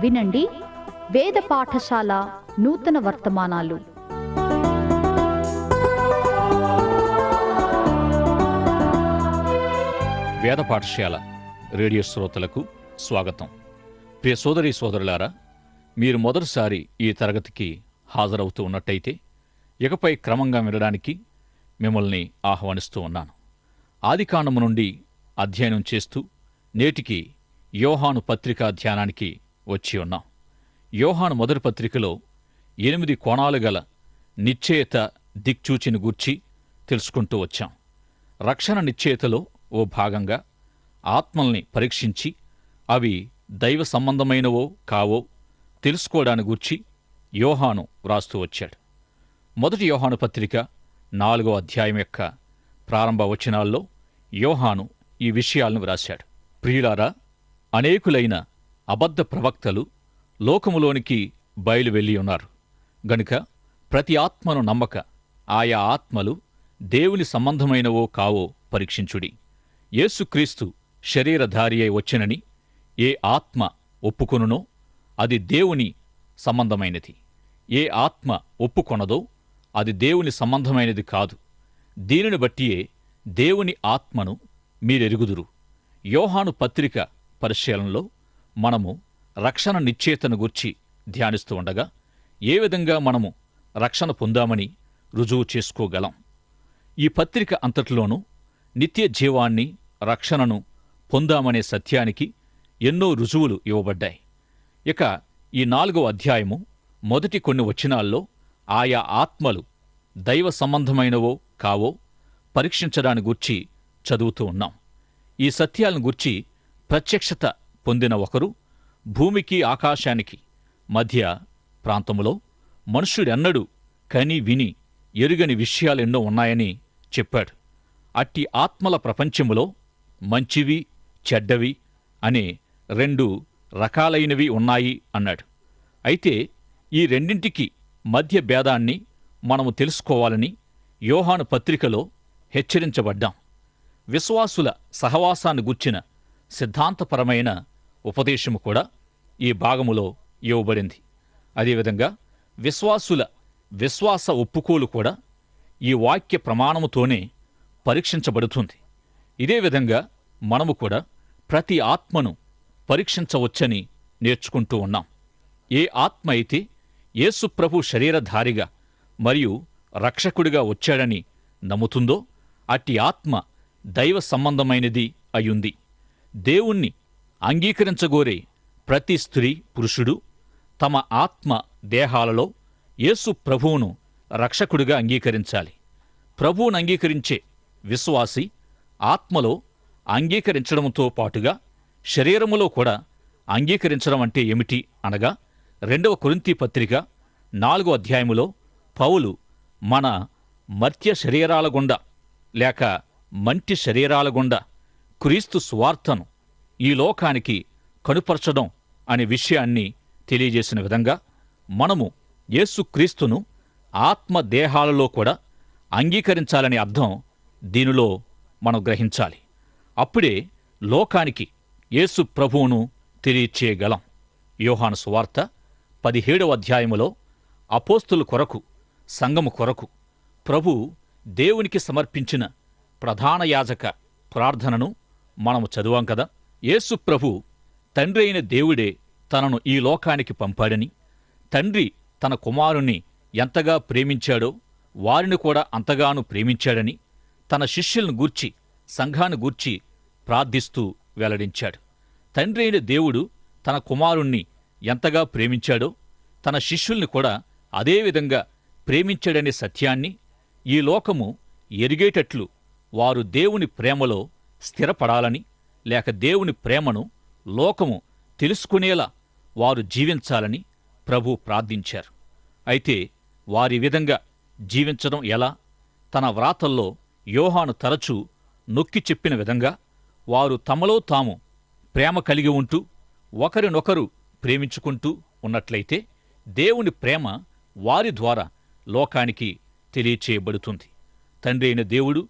వినండి. వేద పాఠశాల నూతన వర్తమానాలు. వేద పాఠశాల రేడియో శ్రోతలకు స్వాగతం. ప్రియ సోదరి సోదరులారా మీరు మొదటిసారి ఈ తరగతికి హాజరవుతూ ఉన్నట్టయితే ఇకపై క్రమంగా వినడానికి మిమ్మల్ని ఆహ్వానిస్తూ ఉన్నాను. ఆదికాండము నుండి అధ్యయనం చేస్తూ నేటికి యోహాను పత్రికా ధ్యానానికి వచ్చి ఉన్నాం. యోహాను మొదటి పత్రికలో ఎనిమిది కోణాలు గల నిశ్చయత దిక్చూచిని గూర్చి తెలుసుకుంటూ వచ్చాం. రక్షణ నిశ్చయతలో ఓ భాగంగా ఆత్మల్ని పరీక్షించి అవి దైవ సంబంధమైనవో కావో తెలుసుకోవడాన్ని గూర్చి యోహాను వ్రాస్తూ వచ్చాడు. మొదటి యోహాను పత్రిక నాలుగో అధ్యాయం యొక్క ప్రారంభ వచనాల్లో యోహాను ఈ విషయాలను వ్రాశాడు. ప్రియులారా అనేకులైన అబద్ధ ప్రవక్తలు లోకములోనికి బయలు ఉన్నారు. గనుక ప్రతి ఆత్మను నమ్మక ఆయా ఆత్మలు దేవుని సంబంధమైనవో కావో పరీక్షించుడి. యేసుక్రీస్తు శరీరధారి అయి వచ్చినని ఏ ఆత్మ ఒప్పుకొనునో అది దేవుని సంబంధమైనది. ఏ ఆత్మ ఒప్పుకొనదో అది దేవుని సంబంధమైనది కాదు. దీనిని బట్టియే దేవుని ఆత్మను మీరెరుగుదురు. యోహాను పత్రిక పరిశీలనలో మనము రక్షణ నిశ్చేతను గుర్చి ధ్యానిస్తూ ఉండగా ఏ విధంగా మనము రక్షణ పొందామని రుజువు చేసుకోగలం? ఈ పత్రిక అంతటిలోనూ నిత్య జీవాన్ని రక్షణను పొందామనే సత్యానికి ఎన్నో రుజువులు ఇవ్వబడ్డాయి. ఇక ఈ నాలుగో అధ్యాయము మొదటి కొన్ని వచనాల్లో ఆయా ఆత్మలు దైవ సంబంధమైనవో కావో పరీక్షించడాన్ని గూర్చి చదువుతూ ఉన్నాం. ఈ సత్యాలను గూర్చి ప్రత్యక్షత పొందిన ఒకరు భూమికి ఆకాశానికి మధ్య ప్రాంతములో మనుష్యుడెన్నడూ కని విని ఎరుగని విషయాలెన్నో ఉన్నాయని చెప్పాడు. అట్టి ఆత్మల ప్రపంచములో మంచివి చెడ్డవి అనే రెండు రకాలైనవి ఉన్నాయి అన్నాడు. అయితే ఈ రెండింటికి మధ్య భేదాన్ని మనము తెలుసుకోవాలని యోహాను పత్రికలో హెచ్చరించబడ్డాం. విశ్వాసుల సహవాసాన్ని గుర్చిన సిద్ధాంతపరమైన ఉపదేశము కూడా ఈ భాగములో ఇవ్వబడింది. అదేవిధంగా విశ్వాసుల విశ్వాస ఒప్పుకోలు కూడా ఈ వాక్య ప్రమాణముతోనే పరీక్షించబడుతుంది. ఇదే విధంగా మనము కూడా ప్రతి ఆత్మను పరీక్షించవచ్చని నేర్చుకుంటూ ఉన్నాం. ఏ ఆత్మ అయితే యేసు ప్రభు శరీరధారిగా మరియు రక్షకుడిగా వచ్చాడని నమ్ముతుందో అట్టి ఆత్మ దైవ సంబంధమైనది అయుంది దేవుణ్ణి అంగీకరించగోరే ప్రతి స్త్రీ పురుషుడు తమ ఆత్మ దేహాలలో యేసు ప్రభువును రక్షకుడిగా అంగీకరించాలి. ప్రభువును అంగీకరించే విశ్వాసి ఆత్మలో అంగీకరించడంతో పాటుగా శరీరములో కూడా అంగీకరించడం అంటే ఏమిటి అనగా రెండవ కొరింతి పత్రిక నాలుగో అధ్యాయములో పౌలు మన మర్త్య శరీరాల గుండా లేక మంటి శరీరాల గుండా క్రీస్తు స్వార్థను ఈ లోకానికి కనుపరచడం అనే విషయాన్ని తెలియజేసిన విధంగా మనము యేసుక్రీస్తును ఆత్మదేహాలలో కూడా అంగీకరించాలనే అర్థం దీనిలో మనం గ్రహించాలి. అప్పుడే లోకానికి యేసు ప్రభువును తెలియచేయగలం. యోహాను సువార్త పదిహేడవ అధ్యాయములో అపోస్తుల కొరకు సంగము కొరకు ప్రభు దేవునికి సమర్పించిన ప్రధాన యాజక ప్రార్థనను మనము చదివాం కదా? యేసుప్రభు తండ్రి అయిన దేవుడే తనను ఈ లోకానికి పంపాడని తండ్రి తన కుమారుణ్ణి ఎంతగా ప్రేమించాడో వారిని కూడా అంతగాను ప్రేమించాడని తన శిష్యులను గూర్చి సంఘాన్ని గూర్చి ప్రార్థిస్తూ వెల్లడించాడు. తండ్రి అయిన దేవుడు తన కుమారుణ్ణి ఎంతగా ప్రేమించాడో తన శిష్యుల్ని కూడా అదేవిధంగా ప్రేమించాడనే సత్యాన్ని ఈ లోకము ఎరిగేటట్లు వారు దేవుని ప్రేమలో స్థిరపడాలని లేక దేవుని ప్రేమను లోకము తెలుసుకునేలా వారు జీవించాలని ప్రభు ప్రార్థించారు. అయితే వారి విధంగా జీవించడం ఎలా? తన వ్రాతల్లో యోహాను తరచూ నొక్కి చెప్పిన విధంగా వారు తమలో తాము ప్రేమ కలిగి ఉంటూ ఒకరినొకరు ప్రేమించుకుంటూ ఉన్నట్లయితే దేవుని ప్రేమ వారి ద్వారా లోకానికి తెలియచేయబడుతుంది. తండ్రి అయిన దేవుడు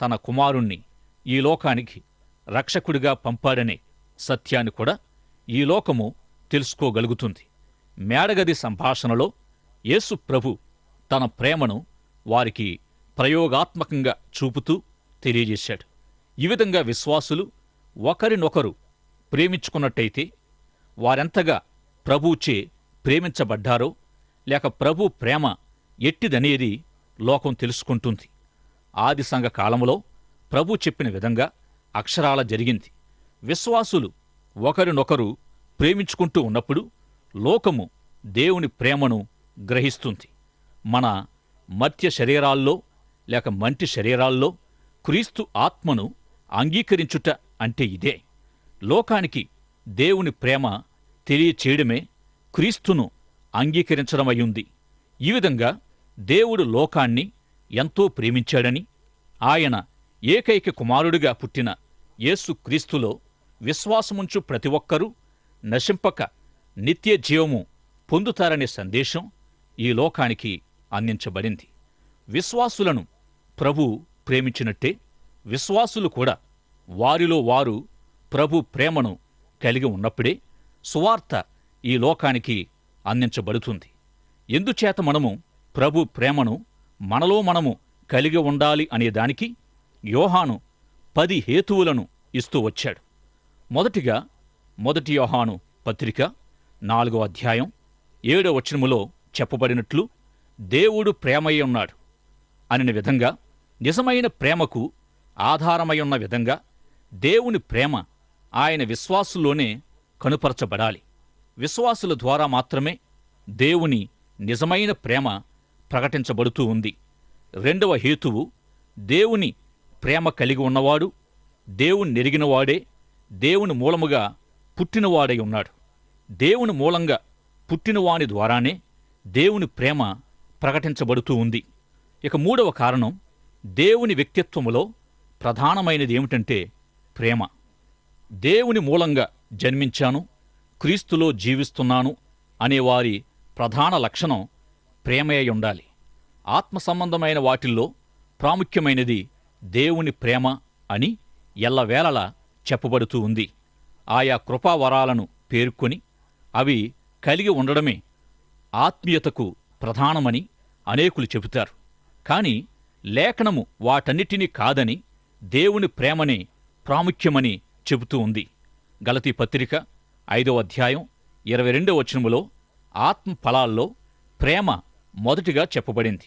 తన కుమారుణ్ణి ఈ లోకానికి రక్షకుడిగా పంపాడనే సత్యాన్ని కూడా ఈ లోకము తెలుసుకోగలుగుతుంది. మేడగది సంభాషణలో యేసు ప్రభు తన ప్రేమను వారికి ప్రయోగాత్మకంగా చూపుతూ తెలియజేశాడు. ఈ విధంగా విశ్వాసులు ఒకరినొకరు ప్రేమించుకున్నట్టయితే వారెంతగా ప్రభుచే ప్రేమించబడ్డారో లేక ప్రభు ప్రేమ ఎట్టిదనేది లోకం తెలుసుకుంటుంది. ఆది సంఘ కాలంలో ప్రభు చెప్పిన విధంగా అక్షరాల జరిగింది. విశ్వాసులు ఒకరినొకరు ప్రేమించుకుంటూ ఉన్నప్పుడు లోకము దేవుని ప్రేమను గ్రహిస్తుంది. మన మర్త్య శరీరాల్లో లేక మంటి శరీరాల్లో క్రీస్తు ఆత్మను అంగీకరించుట అంటే ఇదే. లోకానికి దేవుని ప్రేమ తెలియచేయడమే క్రీస్తును అంగీకరించడమయ్యుంది. ఈ విధంగా దేవుడు లోకాన్ని ఎంతో ప్రేమించాడని ఆయన ఏకైక కుమారుడిగా పుట్టిన యేసు క్రీస్తులో విశ్వాసముంచు ప్రతి ఒక్కరూ నశింపక నిత్య జీవము పొందుతారనే సందేశం ఈ లోకానికి అందించబడింది. విశ్వాసులను ప్రభు ప్రేమించినట్టే విశ్వాసులు కూడా వారిలో వారు ప్రభు ప్రేమను కలిగి ఉన్నప్పుడే సువార్త ఈ లోకానికి అందించబడుతుంది. ఎందుచేత మనము ప్రభు ప్రేమను మనలో మనము కలిగి ఉండాలి అనేదానికి యోహాను పది హేతువులను ఇస్తూ వచ్చాడు. మొదటిగా మొదటి యోహాను పత్రిక నాలుగో అధ్యాయం ఏడో వచనములో చెప్పబడినట్లు దేవుడు ప్రేమయ్య ఉన్నాడు అనిన విధంగా నిజమైన ప్రేమకు ఆధారమై ఉన్న విధంగా దేవుని ప్రేమ ఆయన విశ్వాసులోనే కనుపరచబడాలి. విశ్వాసుల ద్వారా మాత్రమే దేవుని నిజమైన ప్రేమ ప్రకటించబడుతూ ఉంది. రెండవ హేతువు దేవుని ప్రేమ కలిగి ఉన్నవాడు దేవుని నెరిగినవాడే దేవుని మూలముగా పుట్టినవాడై ఉన్నాడు. దేవుని మూలంగా పుట్టినవాని ద్వారానే దేవుని ప్రేమ ప్రకటించబడుతూ ఉంది. ఇక మూడవ కారణం దేవుని వ్యక్తిత్వములో ప్రధానమైనది ఏమిటంటే ప్రేమ. దేవుని మూలంగా జన్మించాను క్రీస్తులో జీవిస్తున్నాను అనేవారి ప్రధాన లక్షణం ప్రేమయ్య ఉండాలి. ఆత్మ సంబంధమైన వాటిల్లో ప్రాముఖ్యమైనది దేవుని ప్రేమ అని ఎల్లవేళలా చెప్పబడుతూ ఉంది. ఆయా కృపావరాలను పేర్కొని అవి కలిగి ఉండడమే ఆత్మీయతకు ప్రధానమని అనేకులు చెబుతారు. కాని లేఖనము వాటన్నిటినీ కాదని దేవుని ప్రేమనే ప్రాముఖ్యమని చెబుతూ ఉంది. గలతీ పత్రిక ఐదో అధ్యాయం ఇరవై రెండో వచనములో ఆత్మ ఫలాల్లో ప్రేమ మొదటిగా చెప్పబడింది.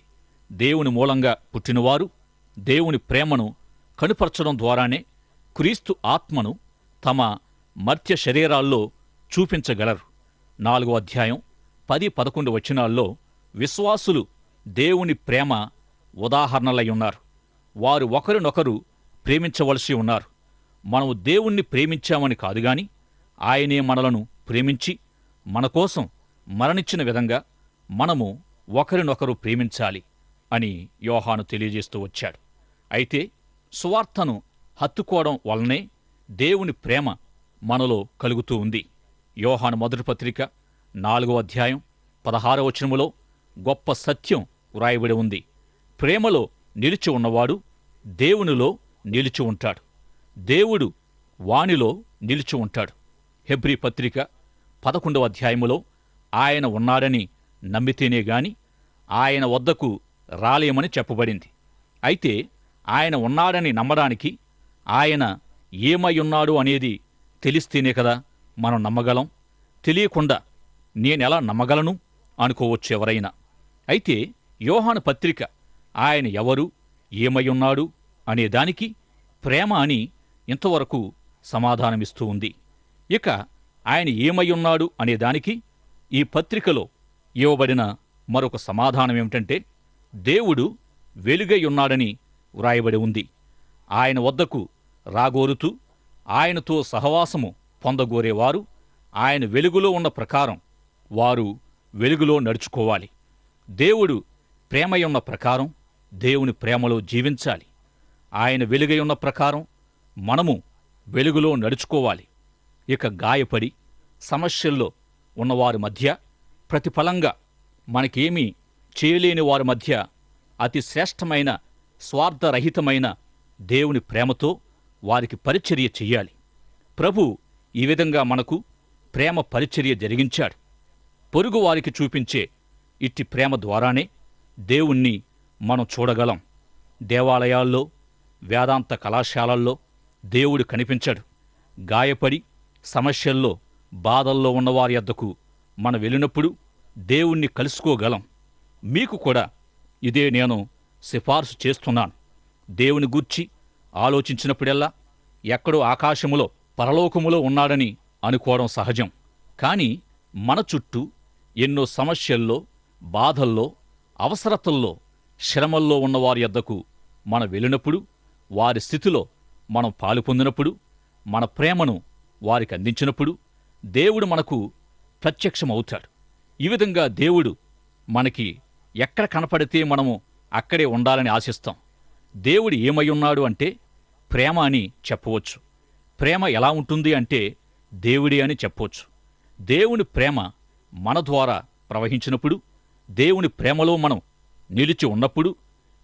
దేవుని మూలంగా పుట్టినవారు దేవుని ప్రేమను కనుపరచడం ద్వారానే క్రీస్తు ఆత్మను తమ మర్త్య శరీరాల్లో చూపించగలరు. నాలుగో అధ్యాయం పది పదకొండు వచనాల్లో విశ్వాసులు దేవుని ప్రేమ ఉదాహరణలై ఉన్నారు. వారు ఒకరినొకరు ప్రేమించవలసి ఉన్నారు. మనము దేవుణ్ణి ప్రేమించామని కాదుగాని ఆయనే మనలను ప్రేమించి మన కోసం మరణించిన విధంగా మనము ఒకరినొకరు ప్రేమించాలి అని యోహాను తెలియజేస్తూ వచ్చాడు. అయితే సువార్తను హత్తుకోవడం వల్లనే దేవుని ప్రేమ మనలో కలుగుతూ ఉంది. యోహాను మొదటి పత్రిక నాలుగో అధ్యాయం పదహారవ వచనములో గొప్ప సత్యం వ్రాయబడి ఉంది. ప్రేమలో నిలిచి ఉన్నవాడు దేవునిలో నిలిచి ఉంటాడు. దేవుడు వానిలో నిలిచి ఉంటాడు. హెబ్రీ పత్రిక పదకొండవ అధ్యాయములో ఆయన ఉన్నాడని నమ్మితేనే గాని ఆయన వద్దకు రాలేమని చెప్పబడింది. అయితే ఆయన ఉన్నాడని నమ్మడానికి ఆయన ఏమై ఉన్నాడు అనేది తెలిస్తేనే కదా మనం నమ్మగలం. తెలియకుండా నేనెలా నమ్మగలను అనుకోవచ్చు ఎవరైనా అయితే యోహాను పత్రిక ఆయన ఎవరు ఏమై ఉన్నాడు ప్రేమ అని ఇంతవరకు సమాధానమిస్తూ ఉంది. ఇక ఆయన ఏమై ఉన్నాడు ఈ పత్రికలో ఇవ్వబడిన మరొక సమాధానం ఏమిటంటే దేవుడు వెలుగై ఉన్నాడని వ్రాయబడి ఉంది. ఆయన వద్దకు రాగోరుతూ ఆయనతో సహవాసము పొందగోరేవారు ఆయన వెలుగులో ఉన్న ప్రకారం వారు వెలుగులో నడుచుకోవాలి. దేవుడు ప్రేమయున్న ప్రకారం దేవుని ప్రేమలో జీవించాలి. ఆయన వెలుగై ఉన్న ప్రకారం మనము వెలుగులో నడుచుకోవాలి. ఇక గాయపడి సమస్యల్లో ఉన్నవారి మధ్య ప్రతిఫలంగా మనకేమీ చేయలేని వారి మధ్య అతి శ్రేష్టమైన స్వార్థరహితమైన దేవుని ప్రేమతో వారికి పరిచర్య చెయ్యాలి. ప్రభు ఈ విధంగా మనకు ప్రేమ పరిచర్య జరిగించాడు. పొరుగు వారికి చూపించే ఇట్టి ప్రేమ ద్వారానే దేవుణ్ణి మనం చూడగలం. దేవాలయాల్లో వేదాంత కళాశాలల్లో దేవుడు కనిపించడు. గాయపడి సమస్యల్లో బాధల్లో ఉన్నవారి వద్దకు మనం వెళ్ళినప్పుడు దేవుణ్ణి కలుసుకోగలం. మీకు కూడా ఇదే నేను సిఫార్సు చేస్తున్నాను. దేవుని గూర్చి ఆలోచించినప్పుడెల్లా ఎక్కడో ఆకాశములో పరలోకములో ఉన్నాడని అనుకోవడం సహజం. కాని మన చుట్టూ ఎన్నో సమస్యల్లో బాధల్లో అవసరతల్లో శ్రమల్లో ఉన్నవారి యొద్దకు మనం వెళ్ళినప్పుడు వారి స్థితిలో మనం పాలు పొందినప్పుడు మన ప్రేమను వారికి అందించినప్పుడు దేవుడు మనకు ప్రత్యక్షమవుతాడు. ఈ విధంగా దేవుడు మనకి ఎక్కడ కనపడితే మనము అక్కడే ఉండాలని ఆశిస్తాం. దేవుడు ఏమై ఉన్నాడు అంటే ప్రేమ అని చెప్పవచ్చు. ప్రేమ ఎలా ఉంటుంది అంటే దేవుడి అని చెప్పవచ్చు. దేవుని ప్రేమ మన ద్వారా ప్రవహించినప్పుడు దేవుని ప్రేమలో మనం నిలిచి ఉన్నప్పుడు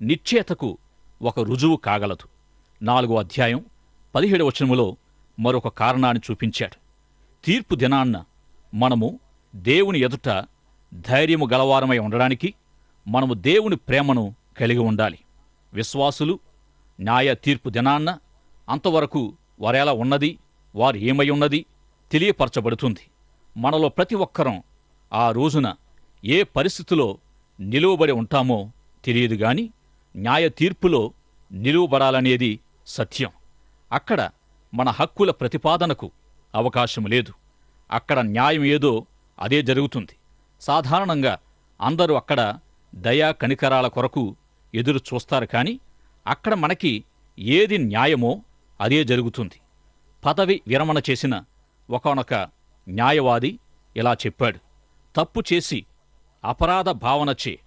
నిశ్చేతకు ఒక రుజువు కాగలదు. నాలుగో అధ్యాయం పదిహేడు వచనములో మరొక కారణాన్ని చూపించాడు. తీర్పు దినాన్న మనము దేవుని ఎదుట ధైర్యము గలవారమై ఉండడానికి మనము దేవుని ప్రేమను కలిగి ఉండాలి. విశ్వాసులు న్యాయ తీర్పు దినాన్న అంతవరకు వారెలా ఉన్నది వారు ఏమై ఉన్నది తెలియపరచబడుతుంది. మనలో ప్రతి ఒక్కరం ఆ రోజున ఏ పరిస్థితిలో నిలువబడి ఉంటామో తెలియదు గాని న్యాయ తీర్పులో నిలువబడాలనేది సత్యం. అక్కడ మన హక్కుల ప్రతిపాదనకు అవకాశం లేదు. అక్కడ న్యాయం ఏదో అదే జరుగుతుంది. సాధారణంగా అందరూ అక్కడ దయా కనికరాల కొరకు ఎదురు చూస్తారు కాని అక్కడ మనకి ఏది న్యాయమో అదే జరుగుతుంది. పదవి విరమణ చేసిన ఒకనొక న్యాయవాది ఇలా చెప్పాడు. తప్పు చేసి అపరాధ భావనచే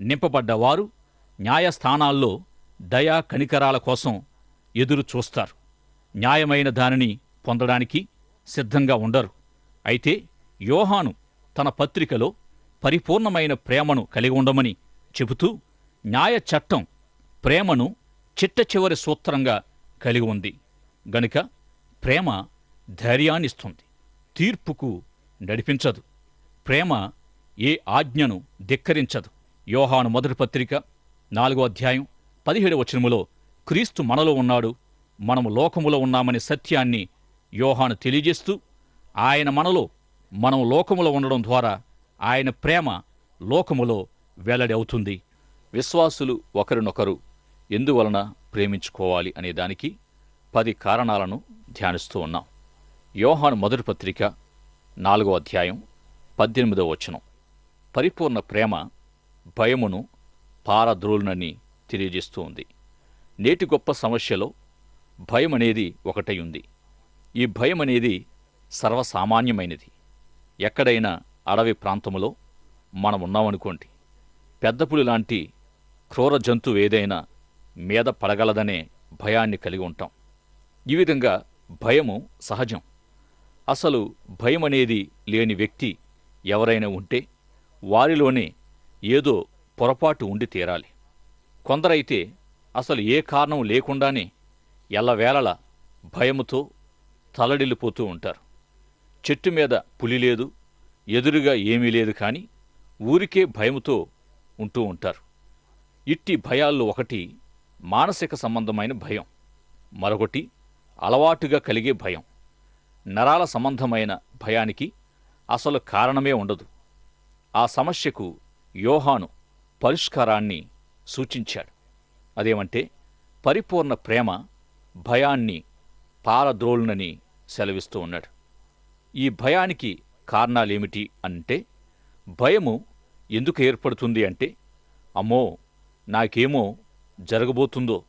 నింపబడ్డవారు న్యాయస్థానాల్లో దయా కనికరాల కోసం ఎదురు చూస్తారు. న్యాయమైన దానిని పొందడానికి సిద్ధంగా ఉండరు. అయితే యోహాను తన పత్రికలో పరిపూర్ణమైన ప్రేమను కలిగి ఉండమని చెబుతూ న్యాయ చట్టం ప్రేమను చిట్ట చివరి సూత్రంగా కలిగి ఉంది. గనుక ప్రేమ ధైర్యాన్నిస్తుంది. తీర్పుకు నడిపించదు. ప్రేమ ఏ ఆజ్ఞను ధిక్కరించదు. యోహాను మొదటి పత్రిక నాలుగో అధ్యాయం పదిహేడు వచనములో క్రీస్తు మనలో ఉన్నాడు. మనము లోకములో ఉన్నామనే సత్యాన్ని యోహాను తెలియజేస్తూ ఆయన మనలో మనం లోకములో ఉండడం ద్వారా ఆయన ప్రేమ లోకములో వెల్లడి అవుతుంది. విశ్వాసులు ఒకరినొకరు ఎందువలన ప్రేమించుకోవాలి అనే దానికి పది కారణాలను ధ్యానిస్తూ ఉన్నాం. యోహాను మొదటి పత్రిక నాలుగో అధ్యాయం పద్దెనిమిదో వచనం. పరిపూర్ణ ప్రేమ భయమును పారద్రోలునని తెలియజేస్తూ ఉంది. నేటి గొప్ప సమస్యలో భయం అనేది ఒకటై ఉంది ఈ భయం అనేది సర్వసామాన్యమైనది. ఎక్కడైనా అడవి ప్రాంతములో మనం ఉన్నామనుకోండి పెద్దపులి లాంటి క్రూర జంతువు ఏదైనా మీద పడగలదనే భయాన్ని కలిగి ఉంటాం. ఈ విధంగా భయము సహజం. అసలు భయం అనేది లేని వ్యక్తి ఎవరైనా ఉంటే వారిలోనే ఏదో పొరపాటు ఉండి తీరాలి. కొందరైతే అసలు ఏ కారణం లేకుండానే ఎల్లవేళల భయముతో తలడిల్లిపోతూ ఉంటారు. చెట్టు మీద పులి లేదు ఎదురుగా ఏమీ లేదు కానీ ఊరికే భయముతో ఉంటూ ఉంటారు. ఇట్టి భయాల్లో ఒకటి మానసిక సంబంధమైన భయం. మరొకటి అలవాటుగా కలిగే భయం. నరాల సంబంధమైన భయానికి అసలు కారణమే ఉండదు. ఆ సమస్యకు యోహాను పరిష్కారాన్ని సూచించాడు. అదేమంటే పరిపూర్ణ ప్రేమ భయాన్ని పారద్రోలునని సెలవిస్తూ ఉన్నాడు. ఈ భయానికి కారణాలేమిటి అంటే భయము ఎందుకు ఏర్పడుతుంది అంటే అమ్మో నాకేమో జరగబోతుందో?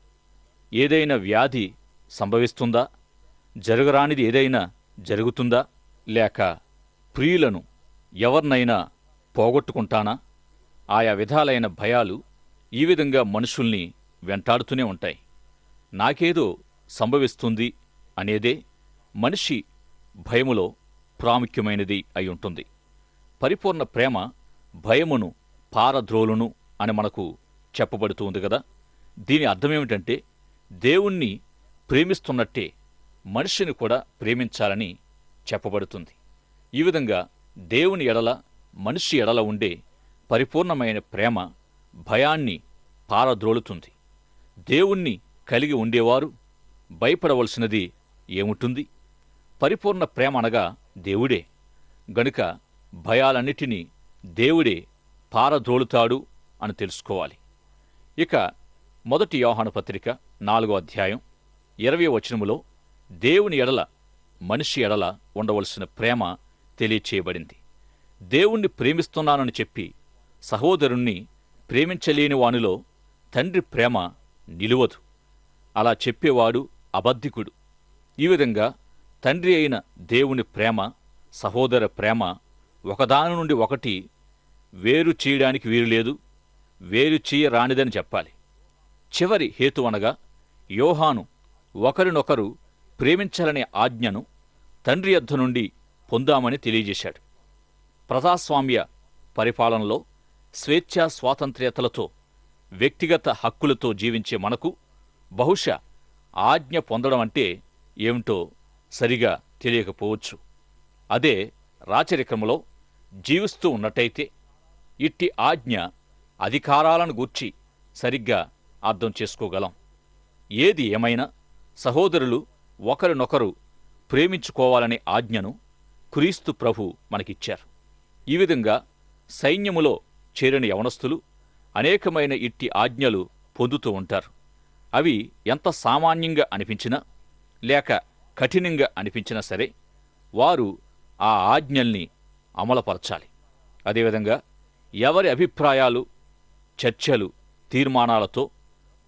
ఏదైనా వ్యాధి సంభవిస్తుందా? జరగరానిది ఏదైనా జరుగుతుందా? లేక ప్రియులను ఎవరినైనా పోగొట్టుకుంటానా? ఆయా విధాలైన భయాలు ఈ విధంగా మనుషుల్ని వెంటాడుతూనే ఉంటాయి. నాకేదో సంభవిస్తుంది అనేదే మనిషి భయములో ప్రాముఖ్యమైనది అయి ఉంటుంది. పరిపూర్ణ ప్రేమ భయమును పారద్రోలును అని మనకు చెప్పబడుతూ ఉంది కదా? దీని అర్థమేమిటంటే దేవుణ్ణి ప్రేమిస్తున్నట్టే మనిషిని కూడా ప్రేమించాలని చెప్పబడుతుంది. ఈ విధంగా దేవుని ఎడల మనిషి ఎడల ఉండే పరిపూర్ణమైన ప్రేమ భయాన్ని పారద్రోలుతుంది. దేవుణ్ణి కలిగి ఉండేవారు భయపడవలసినది ఏముంటుంది? పరిపూర్ణ ప్రేమ అనగా దేవుడే. గనుక భయాలన్నిటినీ దేవుడే పారద్రోలుతాడు అని తెలుసుకోవాలి. ఇక మొదటి యోహాను పత్రిక నాలుగో అధ్యాయం ఇరవై వచనములో దేవుని ఎడల మనిషి ఎడల ఉండవలసిన ప్రేమ తెలియచేయబడింది. దేవుణ్ణి ప్రేమిస్తున్నానని చెప్పి సహోదరుణ్ణి ప్రేమించలేని వానిలో తండ్రి ప్రేమ నిలువదు. అలా చెప్పేవాడు అబద్ధికుడు. ఈ విధంగా తండ్రి అయిన దేవుని ప్రేమ సహోదర ప్రేమ ఒకదాని నుండి ఒకటి వేరు చేయడానికి వీలులేదు వేరు చేయరానిదని చెప్పాలి. చివరి హేతు అనగా యోహాను ఒకరినొకరు ప్రేమించాలనే ఆజ్ఞను తండ్రి యొద్ద నుండి పొందామని తెలియజేశాడు. ప్రజాస్వామ్య పరిపాలనలో స్వేచ్ఛా స్వాతంత్ర్యతలతో వ్యక్తిగత హక్కులతో జీవించే మనకు బహుశా ఆజ్ఞ పొందడం అంటే ఏమిటో సరిగా తెలియకపోవచ్చు. అదే రాచరికములో జీవిస్తూ ఉన్నట్టయితే ఇట్టి ఆజ్ఞ అధికారాలను గూర్చి సరిగ్గా అర్థం చేసుకోగలం. ఏది ఏమైనా సహోదరులు ఒకరినొకరు ప్రేమించుకోవాలనే ఆజ్ఞను క్రీస్తు ప్రభు మనకిచ్చారు. ఈ విధంగా సైన్యములో చేరిన యవనస్తులు అనేకమైన ఇట్టి ఆజ్ఞలు పొందుతూ ఉంటారు. అవి ఎంత సామాన్యంగా అనిపించినా లేక కఠినంగా అనిపించినా సరే వారు ఆ ఆజ్ఞల్ని అమలుపరచాలి. అదేవిధంగా ఎవరి అభిప్రాయాలు చర్చలు తీర్మానాలతో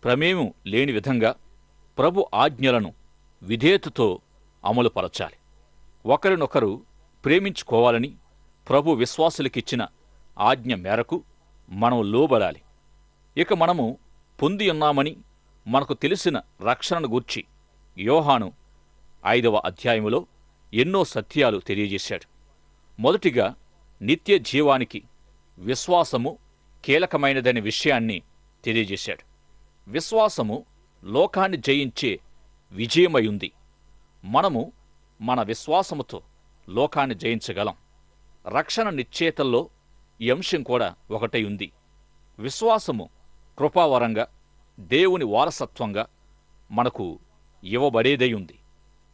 ప్రమేయం లేని విధంగా ప్రభు ఆజ్ఞలను విధేయతతో అమలుపరచాలి. ఒకరినొకరు ప్రేమించుకోవాలని ప్రభు విశ్వాసులకిచ్చిన ఆజ్ఞ మేరకు మనం లోబడాలి. ఇక మనము పొంది ఉన్నామని మనకు తెలిసిన రక్షణను గూర్చి యోహాను ఐదవ అధ్యాయములో ఎన్నో సత్యాలు తెలియజేశాడు. మొదటిగా నిత్య జీవానికి విశ్వాసము కీలకమైనదనే విషయాన్ని తెలియజేశాడు. విశ్వాసము లోకాన్ని జయించే విజయమయుంది. మనము మన విశ్వాసముతో లోకాన్ని జయించగలం. రక్షణ నిశ్చేతల్లో ఈ అంశం కూడా ఒకటై ఉంది. విశ్వాసము కృపావరంగా దేవుని వారసత్వంగా మనకు ఇవ్వబడేదై ఉంది.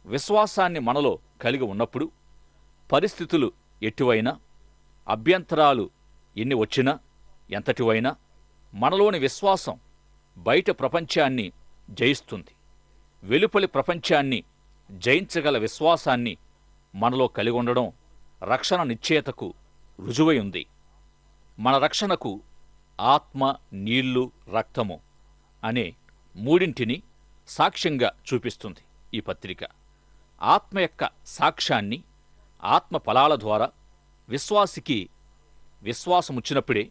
విశ్వాసాన్ని మనలో కలిగి ఉన్నప్పుడు పరిస్థితులు ఎటువైనా అభ్యంతరాలు ఎన్ని వచ్చినా ఎంతటివైనా మనలోని విశ్వాసం బయట ప్రపంచాన్ని జయిస్తుంది. వెలుపలి ప్రపంచాన్ని జయించగల విశ్వాసాన్ని మనలో కలిగి ఉండడం రక్షణ నిశ్చయతకు రుజువై ఉంది. మన రక్షణకు ఆత్మ నీళ్ళు రక్తము అనే మూడింటిని సాక్ష్యంగా చూపిస్తుంది ఈ పత్రిక. ఆత్మ యొక్క సాక్ష్యాన్ని ఆత్మ ఫలాల ద్వారా విశ్వాసికి విశ్వాసముచ్చినప్పుడే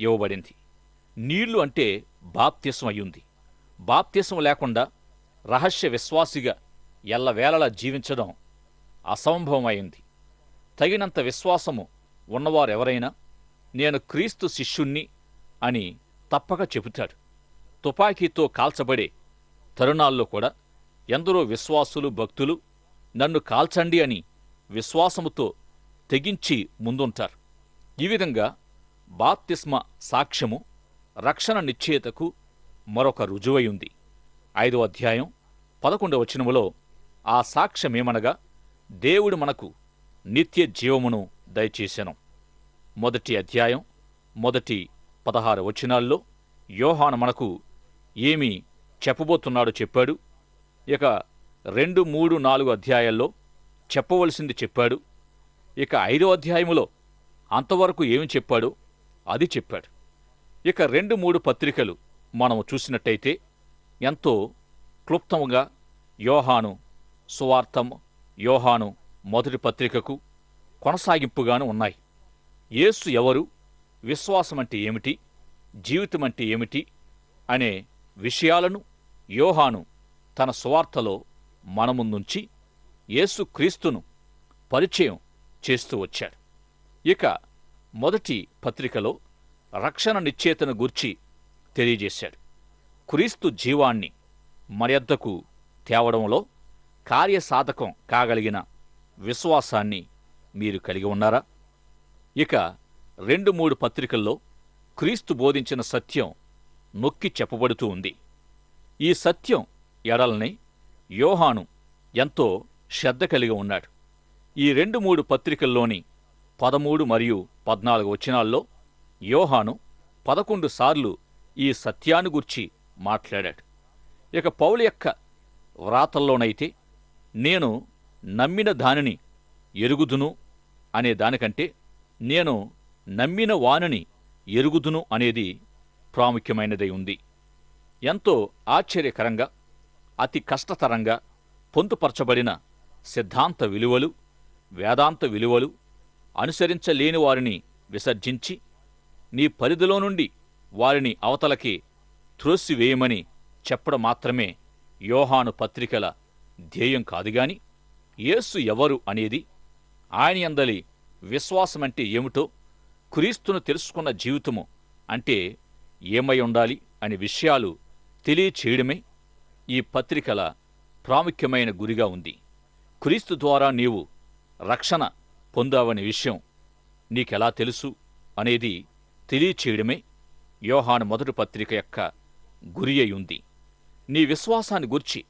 ఇవ్వబడింది. నీళ్ళు అంటే బాప్త్యసం అయ్యుంది. బాప్త్యసం లేకుండా రహస్య విశ్వాసిగా ఎల్లవేళలా జీవించడం అసంభవమైంది. తగినంత విశ్వాసము ఉన్నవారెవరైనా నేను క్రీస్తు శిష్యుణ్ణి అని తప్పక చెబుతాడు. తుపాకీతో కాల్చబడే తరుణాల్లో కూడా ఎందరో విశ్వాసులు భక్తులు నన్ను కాల్చండి అని విశ్వాసముతో తెగించి ముందుంటారు. ఈ విధంగా బాప్తిస్మ సాక్ష్యము రక్షణ నిశ్చయతకు మరొక రుజువై ఉంది. ఐదో అధ్యాయం పదకొండవ వచనములో ఆ సాక్ష్యమేమనగా దేవుడు మనకు నిత్య జీవమును దయచేసెను. మొదటి అధ్యాయం మొదటి పదహారు వచనాల్లో యోహాను మనకు ఏమి చెప్పబోతున్నాడో చెప్పాడు. ఇక రెండు మూడు నాలుగు అధ్యాయాల్లో చెప్పవలసింది చెప్పాడు. ఇక ఐదో అధ్యాయములో అంతవరకు ఏమి చెప్పాడో? అది చెప్పాడు. ఇక రెండు మూడు పత్రికలు మనము చూసినట్టయితే ఎంతో క్లుప్తముగా యోహాను సువార్థం యోహాను మొదటి పత్రికకు కొనసాగింపుగాను ఉన్నాయి. యేసు ఎవరు విశ్వాసం అంటే ఏమిటి జీవితం అంటే ఏమిటి అనే విషయాలను యోహాను తన సువార్తలో మన ముందుంచి యేసు క్రీస్తును పరిచయం చేస్తూ వచ్చాడు. ఇక మొదటి పత్రికలో రక్షణ నిశ్చేతను గూర్చి తెలియజేశాడు. క్రీస్తు జీవాన్ని మర్యద్దకు తేవడంలో కార్యసాధకం కాగలిగిన విశ్వాసాన్ని మీరు కలిగి ఉన్నారా? ఇక రెండు మూడు పత్రికల్లో క్రీస్తు బోధించిన సత్యం నొక్కి చెప్పబడుతూ ఉంది. ఈ సత్యం ఎడల్ని యోహాను ఎంతో శ్రద్ధ కలిగి ఉన్నాడు. ఈ రెండు మూడు పత్రికల్లోని పదమూడు మరియు పద్నాలుగు వచనాల్లో యోహాను పదకొండు సార్లు ఈ సత్యాన్ని గుర్చి మాట్లాడాడు. ఇక పౌలు యొక్క వ్రాతల్లోనైతే నేను నమ్మిన దానిని ఎరుగుదును అనే దానికంటే నేను నమ్మిన వానిని ఎరుగుదును అనేది ప్రాముఖ్యమైనదై ఉంది. ఎంతో ఆశ్చర్యకరంగా అతి కష్టతరంగా పొందుపరచబడిన సిద్ధాంత విలువలు వేదాంత విలువలు అనుసరించలేని వారిని విసర్జించి నీ పరిధిలో నుండి వారిని అవతలకి త్రోసివేయమని చెప్పడం మాత్రమే యోహాను పత్రికల ధ్యేయం కాదుగాని యేసు ఎవరు అనేది ఆయనయందలి విశ్వాసమంటే ఏమిటో క్రీస్తును తెలుసుకున్న జీవితము అంటే ఏమై ఉండాలి అనే విషయాలు తెలియచేయడమే ఈ పత్రికల ప్రాముఖ్యమైన గురిగా ఉంది. క్రీస్తు ద్వారా నీవు రక్షణ పొందావనే విషయం నీకెలా తెలుసు అనేది తెలియచేయడమే యోహాను మొదటి పత్రిక యొక్క గురి అయి ఉంది నీ విశ్వాసాన్ని గుర్చి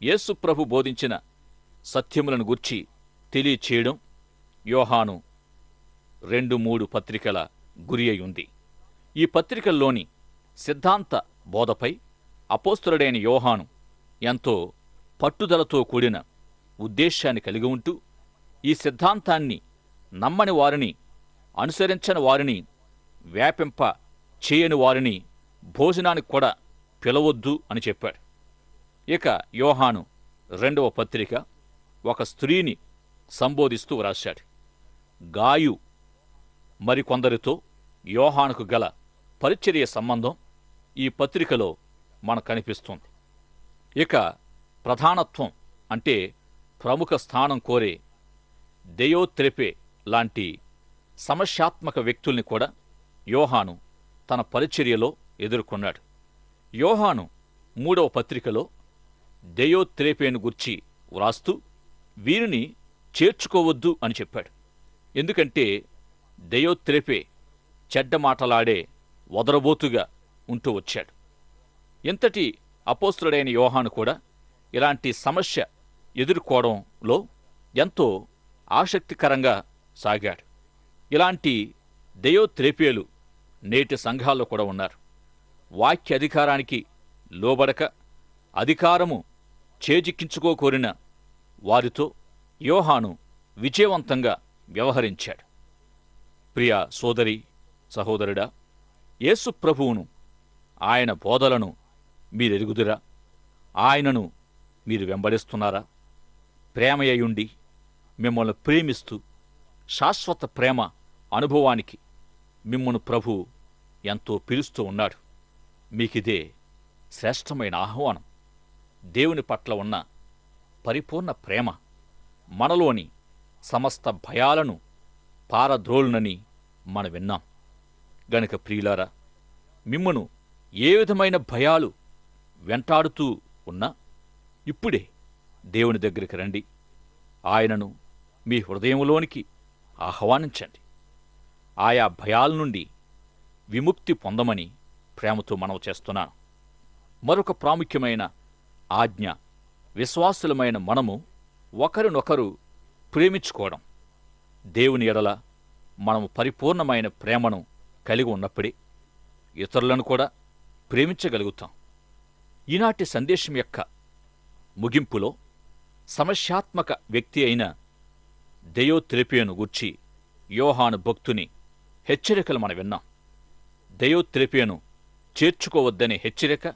యేసుప్రభు బోధించిన సత్యములను గుర్చి తెలియచేయడం యోహాను రెండు మూడు పత్రికల గురి అయి ఉంది ఈ పత్రికల్లోని సిద్ధాంత బోధపై అపోస్తుడైన యోహాను ఎంతో పట్టుదలతో కూడిన ఉద్దేశాన్ని కలిగి ఉంటూ ఈ సిద్ధాంతాన్ని నమ్మని వారిని అనుసరించని వారిని వ్యాపింప చేయని వారిని భోజనానికి కూడా పిలవొద్దు అని చెప్పాడు. ఇక యోహాను రెండవ పత్రిక ఒక స్త్రీని సంబోధిస్తూ వ్రాశాడు. గాయు మరికొందరితో యోహానుకు గల పరిచర్య సంబంధం ఈ పత్రికలో మనకు కనిపిస్తుంది. ఇక ప్రధానత్వం అంటే ప్రముఖ స్థానం కోరే దెయోత్రెపే లాంటి సమస్యాత్మక వ్యక్తుల్ని కూడా యోహాను తన పరిచర్యలో ఎదుర్కొన్నాడు. యోహాను మూడవ పత్రికలో దెయోత్రేపేను గుర్చి వ్రాస్తూ వీరిని చేర్చుకోవద్దు అని చెప్పాడు. ఎందుకంటే దెయోత్రేపే చెడ్డ మాటలాడే వదరబోతుగా ఉంటూ వచ్చాడు. ఇంతటి అపోస్తుడైన యోహాను కూడా ఇలాంటి సమస్య ఎదుర్కోవడంలో ఎంతో ఆసక్తికరంగా సాగాడు. ఇలాంటి దెయోత్రేపేలు నేటి సంఘాల్లో కూడా ఉన్నారు. వాక్య అధికారానికి లోబడక అధికారము చేజిక్కించుకోకోరిన వారితో యోహాను విజయవంతంగా వ్యవహరించాడు. ప్రియ సోదరి సహోదరుడా యేసు ప్రభువును ఆయన బోధలను మీరెరుగుదురా? ఆయనను మీరు వెంబడిస్తున్నారా? ప్రేమయ్యుండి మిమ్మల్ని ప్రేమిస్తూ శాశ్వత ప్రేమ అనుభవానికి మిమ్మను ప్రభు ఎంతో పిలుస్తూ ఉన్నాడు. మీకిదే శ్రేష్టమైన ఆహ్వానం. దేవుని పట్ల ఉన్న పరిపూర్ణ ప్రేమ మనలోని సమస్త భయాలను పారద్రోలునని మనం విన్నాం. గనుక ప్రియులారా మిమ్మను ఏ విధమైన భయాలు వెంటాడుతూ ఉన్నా ఇప్పుడే దేవుని దగ్గరికి రండి. ఆయనను మీ హృదయంలోనికి ఆహ్వానించండి. ఆయా భయాల నుండి విముక్తి పొందమని ప్రేమతో మనవి చేస్తున్నాను. మరొక ప్రాముఖ్యమైన ఆజ్ఞ విశ్వాసులమైన మనము ఒకరినొకరు ప్రేమించుకోవడం. దేవుని ఎడల మనము పరిపూర్ణమైన ప్రేమను కలిగి ఉన్నప్పుడే ఇతరులను కూడా ప్రేమించగలుగుతాం. ఈనాటి సందేశం యొక్క ముగింపులో సమస్యాత్మక వ్యక్తి అయిన దయోత్రేపియను గూర్చి యోహాను భక్తుని హెచ్చరికలు మనం విన్నాం. దయోత్రేపియను చేర్చుకోవద్దనే హెచ్చరిక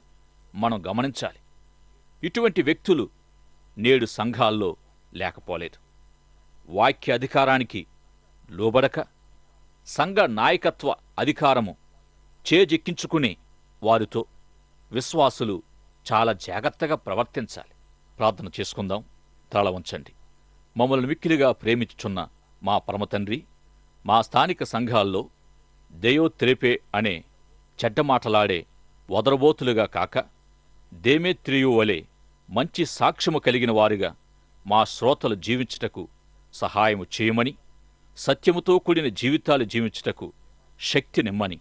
మనం గమనించాలి. ఇటువంటి వ్యక్తులు నేడు సంఘాల్లో లేకపోలేదు. వాక్య అధికారానికి లోబడక సంఘ నాయకత్వ అధికారము చేజెక్కించుకునే వారితో విశ్వాసులు చాలా జాగ్రత్తగా ప్రవర్తించాలి. ప్రార్థన చేసుకుందాం. తల వంచండి. మమ్మల్ని మిక్కిలిగా ప్రేమించుచున్న మా పరమతండ్రి మా స్థానిక సంఘాల్లో దయోత్రేపే అనే చెడ్డ మాటలాడే వదరబోతులుగా కాక దేమేత్రియు వలె మంచి సాక్ష్యము కలిగిన వారుగా మా శ్రోతలు జీవించుటకు సహాయము చేయమని సత్యముతో కూడిన జీవితాలు జీవించుటకు శక్తి నిమ్మని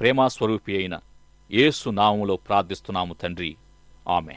ప్రేమాస్వరూపి అయిన యేసు నామములో ప్రార్థిస్తున్నాము తండ్రి. ఆమె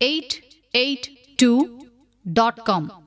882.com.